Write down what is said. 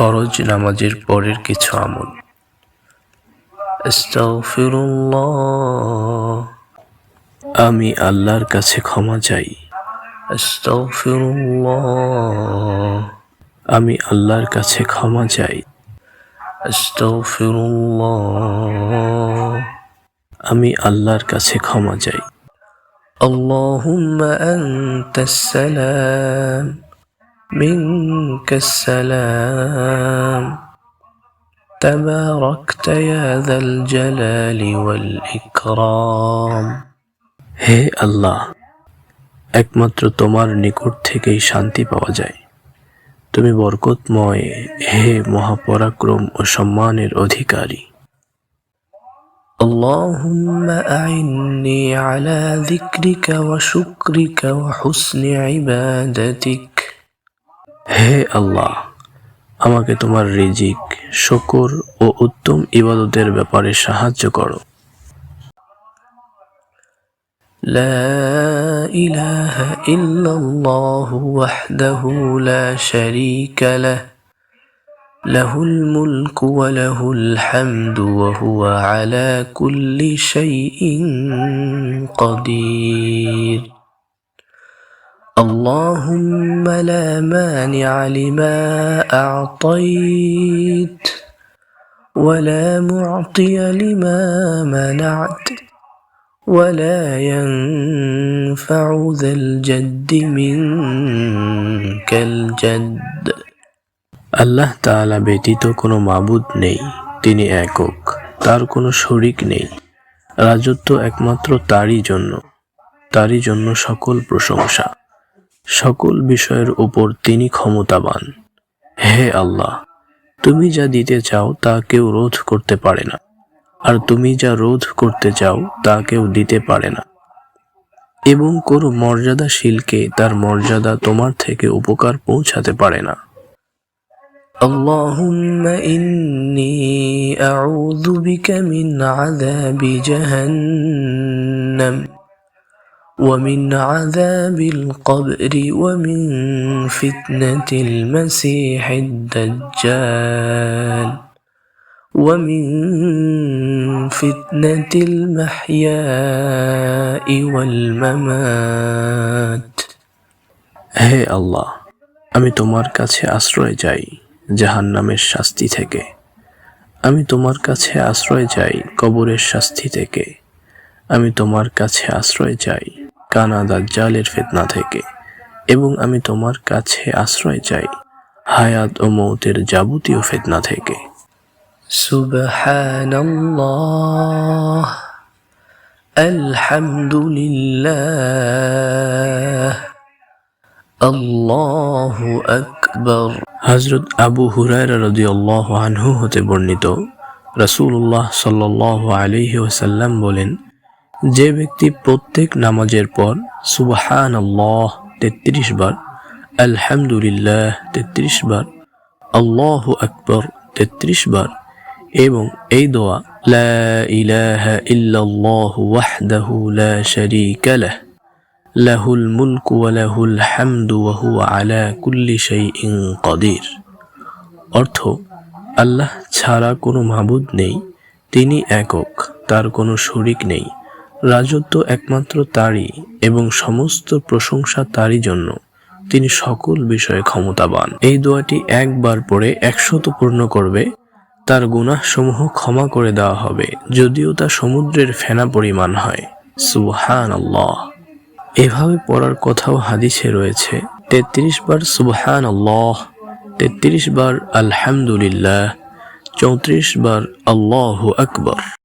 ফরজ নামাজের পরের কিছু আমল আস্তাগফিরুল্লাহ আমি আল্লাহর কাছে ক্ষমা চাই আস্তাগফিরুল্লাহ আমি আল্লাহর কাছে ক্ষমা চাই আস্তাগফিরুল্লাহ আমি আল্লাহর কাছে ক্ষমা চাই اللهم أنت السلام منك السلام تباركت يا ذا الجلال والإكرام হে আল্লাহ একমাত্র তোমার নিকট থেকেই শান্তি পাওয়া যায় তুমি বরকতময় হে মহাপরাক্রম ও সম্মানের অধিকারী اللهم أعني على ذكرك وشكرك وحسن عبادتك হে আল্লাহ আমাকে তোমার রিজিক শকর ও উত্তম ইবাদতের ব্যাপারে সাহায্য করো لا إله إلا الله وحده لا شريك له له الملك وله الحمد وهو على كل شيء قدير اللهم لا مانع لما أعطيت ولا معطي لما منعت ولا ينفع ذا الجد منك الجد আল্লাহ তাআলা ব্যতীত কোনো মাবুদ নেই তিনি একক তার কোনো শরিক নেই রাজত্ব একমাত্র তারই জন্য তারই জন্য সকল প্রশংসা সকল বিষয়ের উপর তিনি ক্ষমতাবান হে আল্লাহ তুমি যা দিতে চাও তা কেউ রোধ করতে পারে না আর তুমি যা রোধ করতে চাও তা কেউ দিতে পারে না এবং কোনো মর্যাদাশীলকে তার মর্যাদা তোমার থেকে উপকার পৌঁছাতে পারে না اللهم إني أعوذ بك من عذاب جهنم ومن عذاب القبر ومن فتنة المسيح الدجال ومن فتنة المحياء والممات হে আল্লাহ আমি তোমার কাছে আশ্রয় চাই জাহান্নামের শাস্তি থেকে আমি তোমার কাছে আশ্রয় চাই কবরের শাস্তি থেকে আমি তোমার কাছে আশ্রয় চাই কানা দাজ্জালের ফেতনা থেকে এবং আমি তোমার কাছে আশ্রয় চাই হায়াত ও মৌতের যাবতীয় ফেতনা থেকে। সুবহানাল্লাহ আলহামদুলিল্লাহ আল্লাহু আকবার। হজরত আবু হুরায়রা রাদিয়াল্লাহ আনহু হতে বর্ণিত রাসূলুল্লাহ সাল্লাল্লাহু আলাইহি ওয়াসাল্লাম বলেন যে ব্যক্তি প্রত্যেক নামাজের পর সুবহান আল্লাহ তেত্রিশ বার, আলহামদুলিল্লাহ তেত্রিশ বার, আল্লাহ আকবর তেত্রিশ বার এবং এই দোয়া, লা লাহ, লাহুল মুলক ওয়া লাহুল হামদু ওয়া আলা কুল্লি শাইইন কাদির। অর্থ, আল্লাহ ছাড়া কোনো মাবুদ নেই, তিনি একক, তার কোনো শরিক নেই। রাজত্ব একমাত্র তারই এবং সমস্ত প্রশংসা তারই জন্য। তিনি সকল বিষয়ে ক্ষমতাবান। এই দোয়াটি একবার পড়ে একশত পূর্ণ করবে। তার গুনাহসমূহ ক্ষমা করে দেওয়া হবে, যদিও তা সমুদ্রের ফেনা পরিমাণ হয়। সুবহান আল্লাহ এভাবে পড়ার কথাও হাদিসে রয়েছে। তেত্রিশ বার সুবহান আল্লাহ তেত্রিশ বার আলহামদুলিল্লাহ, চৌত্রিশ বার আল্লাহ আকবর।